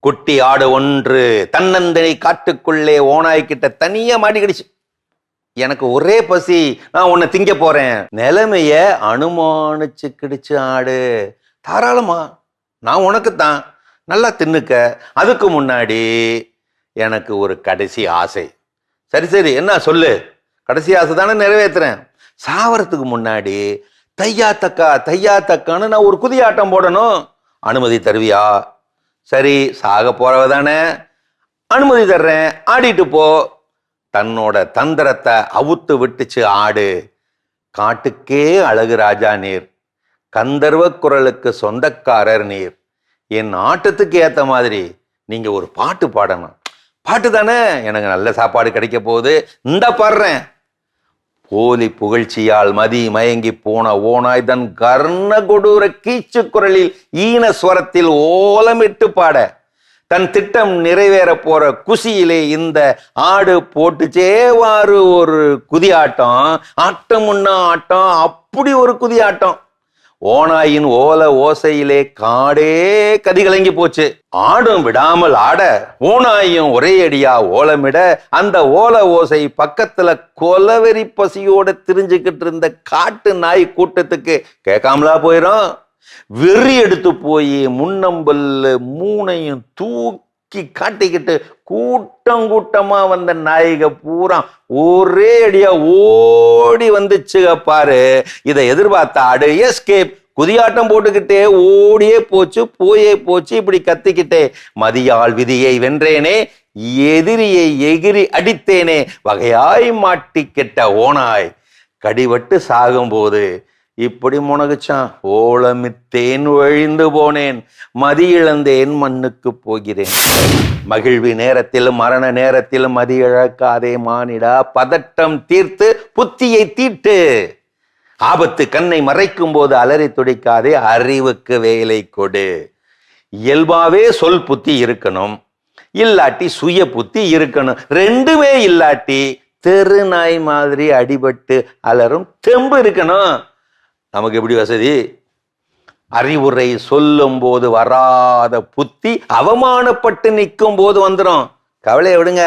குட்டி ஆடு ஒன்று தன்னந்தனி காட்டுக்குள்ளே ஓனாய்கிட்ட தனியா மாட்டிக்கிடுச்சு எனக்கு ஒரே பசி நான் உன்னை திங்க போறேன். நிலைமைய அனுமானிச்சுக்கிடுச்சு ஆடு. தாராளமா நான் உனக்கு தான் நல்லா தின்னுக்க. அதுக்கு முன்னாடி எனக்கு ஒரு கடைசி ஆசை. சரி சரி என்ன சொல்லு? கடைசி ஆசை தானே நிறைவேற்றுறேன் சாவறதுக்கு முன்னாடி தையா தக்கா தையா தக்கான்னு நான் ஒரு குதியாட்டம் போடணும். அனுமதி தருவியா? சரி சாக போறவ தானே. அனுமதி தர்றேன் ஆடிட்டு போ. தன்னோட தந்திரத்தை அவுத்து விட்டுச்சு ஆடு. காட்டுக்கே அழகு ராஜா நீர். கந்தர்வ குரலுக்கு சொந்தக்காரர் நீர். என் ஆட்டத்துக்கு ஏத்த மாதிரி நீங்க ஒரு பாட்டு பாடணும். பாட்டு தானே? எனக்கு நல்ல சாப்பாடு கிடைக்க போகுது. இந்த பாடுறேன். போலி புகழ்ச்சியால் மதி மயங்கி போன ஓனாய் தன் கர்ண கொடூர கீச்சு குரலில் ஈன ஸ்வரத்தில் ஓலமிட்டு பாட. தன் திட்டம் நிறைவேற போற குசியிலே இந்த ஆடு போட்டுச்சேவாறு ஒரு குதியாட்டம். ஆட்டம் முன்னா ஆட்டம் அப்படி ஒரு குதியாட்டம். ஓனாயின் ஓல ஓசையிலே காடே கதிகலங்கி போச்சு. ஆடும் விடாமல் ஆட ஓனாயும் ஒரே அடியா ஓலமிட அந்த ஓல ஓசை பக்கத்துல கொலவெறி பசியோட திரிஞ்சுக்கிட்டு இருந்த காட்டு நாய் கூட்டத்துக்கு கேட்காமலா போயிடும் வெறி எடுத்து போய் முன்னம்பல்ல மூனையும் தூக்கி காட்டிக்கிட்டு கூட்டம் கூட்டமா வந்த நாயகை பூரா ஒரே அடியா ஓடி வந்துச்சுக பாரு. இதை எதிர்பார்த்த அடு எஸ்கேப் குதியாட்டம் போட்டுக்கிட்டே ஓடியே போச்சு போயே போச்சு இப்படி கத்திக்கிட்டே. மதியால் விதியை வென்றேனே எதிரியை எகிரி அடித்தேனே. வகையாய் மாட்டி கெட்ட ஓனாய் கடிவட்டு சாகும்போது இப்படி முனகுச்சான். ஓலமித்தேன் ஒழிந்து போனேன். மதி இழந்தேன் மண்ணுக்கு போகிறேன். மகிழ்வி நேரத்திலும் மரண நேரத்திலும் மதி இழக்காதே மானிடா. பதட்டம் தீர்த்து புத்தியை தீட்டு. ஆபத்து கண்ணை மறைக்கும் போது அலறி துடிக்காதே அறிவுக்கு வேலை கொடு. இயல்பாவே சொல் புத்தி இருக்கணும். இல்லாட்டி சுய புத்தி இருக்கணும். ரெண்டுமே இல்லாட்டி தெரு நாய் மாதிரி அடிபட்டு அலறும் தெம்பு இருக்கணும். நமக்கு எப்படி வசதி? அறிவுரை சொல்லும் போது வராத புத்தி அவமானப்பட்டு நிற்கும் போது வந்துடும் கவலையை விடுங்க.